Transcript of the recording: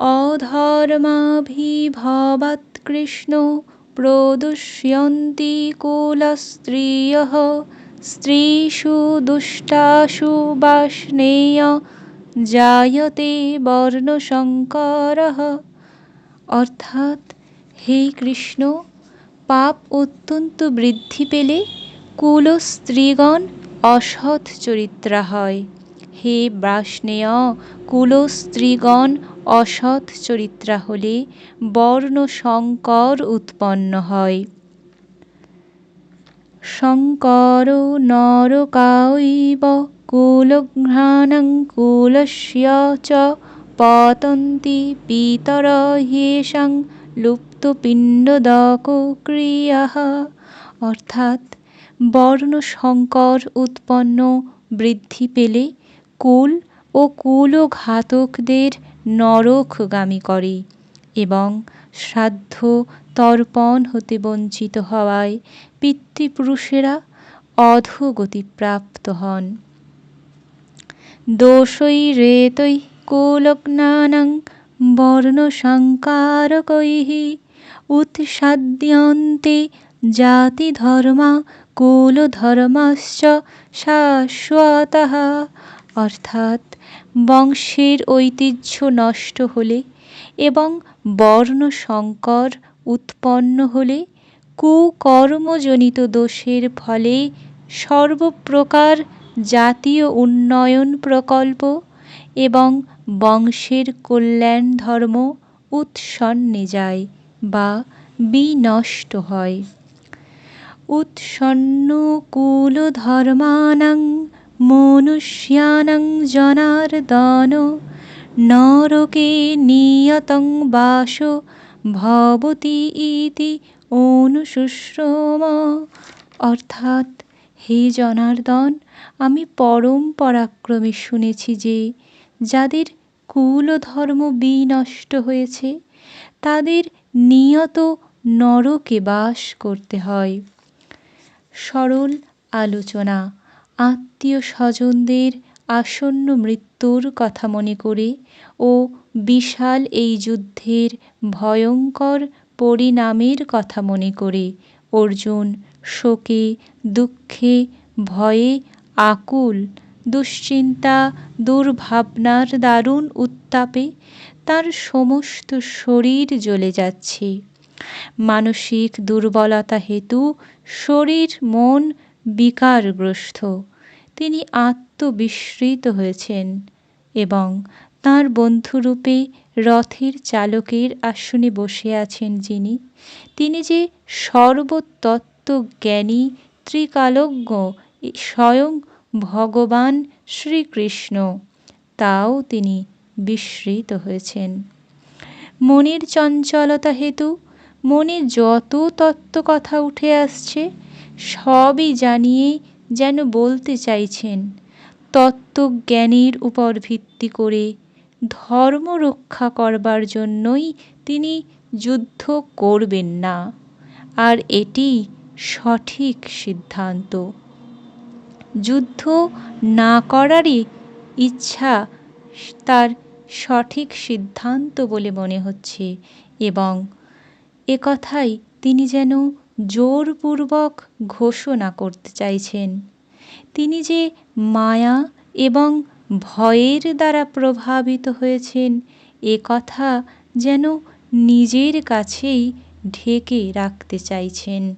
অধর্মাভিভবাৎকৃষ্ণ প্রদুষ্যন্তি কুলস্ত্রিয়ः স্ত্রীষু দুষ্টাসু বাষ্ণেয় জায়তে বর্ণসংকরः অর্থাৎ হে কৃষ্ণ, পাপ অত্যন্ত বৃদ্ধি পেলে কুল স্ত্রীগণ অসৎ চরিত্রা হয়। হে বাষ্ণেয় কুলস্ত্রীগণ অসৎ চরিত্রা হলে বর্ণ সংকর উৎপন্ন হয়। শঙ্কর নরকায়ৈব কুলঘ্রাণং কুলস্য চ, পতন্তি পিতর হ্যেষাং লুপ্তপিণ্ডদকক্রিয়াः অর্থাৎ বর্ণ সংকর উৎপন্ন বৃদ্ধি পেলে কুল ও কুলঘাতকদের নরকগামী করে এবং শ্রাদ্ধ তর্পণ হতে বঞ্চিত হওয়ায় পিতৃপুরুষেরা অধোগতিপ্রাপ্ত হন। দোষৈরেতৈः কুলঘ্নানাং বর্ণসংকারকৈः উৎসাদ্যন্তে জাতিধর্মা কুলধর্মাশ্চ শাশ্বতঃ অর্থাৎ বংশের ঐতিহ্য নষ্ট হলে এবং বর্ণ সংকর উৎপন্ন হলে কুকর্মজনিত দোষের ফলে সর্বপ্রকার জাতীয় উন্নয়ন প্রকল্প এবং বংশের কল্যাণ ধর্ম উৎসন্নে যায় বা বিনষ্ট হয়। উৎসন্নকুলধর্মাণাং মনুষ্যাণাং জনার্দন, নরকে নিয়তং বাসো, ভবতি ইতি অনুশুশ্রুম অর্থাৎ, হে জনার্দন, আমি পরম্পরাক্রমে শুনেছি যে, যাদের কুলধর্ম বিনষ্ট হয়েছে, তাদের নিয়ত নরকে বাস করতে হয়। সরল আলোচনা। আত্মীয় স্বজনদের আসন্ন মৃত্যুর কথা মনে করে ও বিশাল এই যুদ্ধের ভয়ঙ্কর পরিণামের কথা মনে করে। অর্জুন শোকে, দুঃখে, ভয়ে আকুল, দুশ্চিন্তা, দুর্ভাবনার দারুণ উত্তাপে তার সমস্ত শরীর জ্বলে যাচ্ছে। মানসিক দুর্বলতা হেতু শরীর মন বিকারগ্রস্ত। তিনি আত্মবিস্মৃত হয়েছেন এবং তাঁর বন্ধুরূপে রথের চালকের আসনে বসে আছেন যিনি। তিনি যে সর্বতত্ত্বজ্ঞানী, ত্রিকালজ্ঞ, স্বয়ং ভগবান শ্রীকৃষ্ণ, তাও তিনি বিস্মৃত হয়েছেন। মনের চঞ্চলতা হেতু, মনে যত তত্ত্ব কথা উঠে আসছে, সবই জানিয়ে যেন বলতে চাইছেন, তত্ত্বজ্ঞানের উপর ভিত্তি করে ধর্ম রক্ষা করবার জন্যই তিনি যুদ্ধ করবেন না। আর এটি সঠিক সিদ্ধান্ত। যুদ্ধ না করারই ইচ্ছা তার সঠিক সিদ্ধান্ত বলে মনে হচ্ছে এবং একথাই তিনি যেন জোরপূর্বক ঘোষণা করতে চাইছেন। তিনি যে মায়া এবং ভয়ের দ্বারা প্রভাবিত হয়েছেন, এ কথা যেন নিজের কাছেই ঢেকে রাখতে চাইছেন।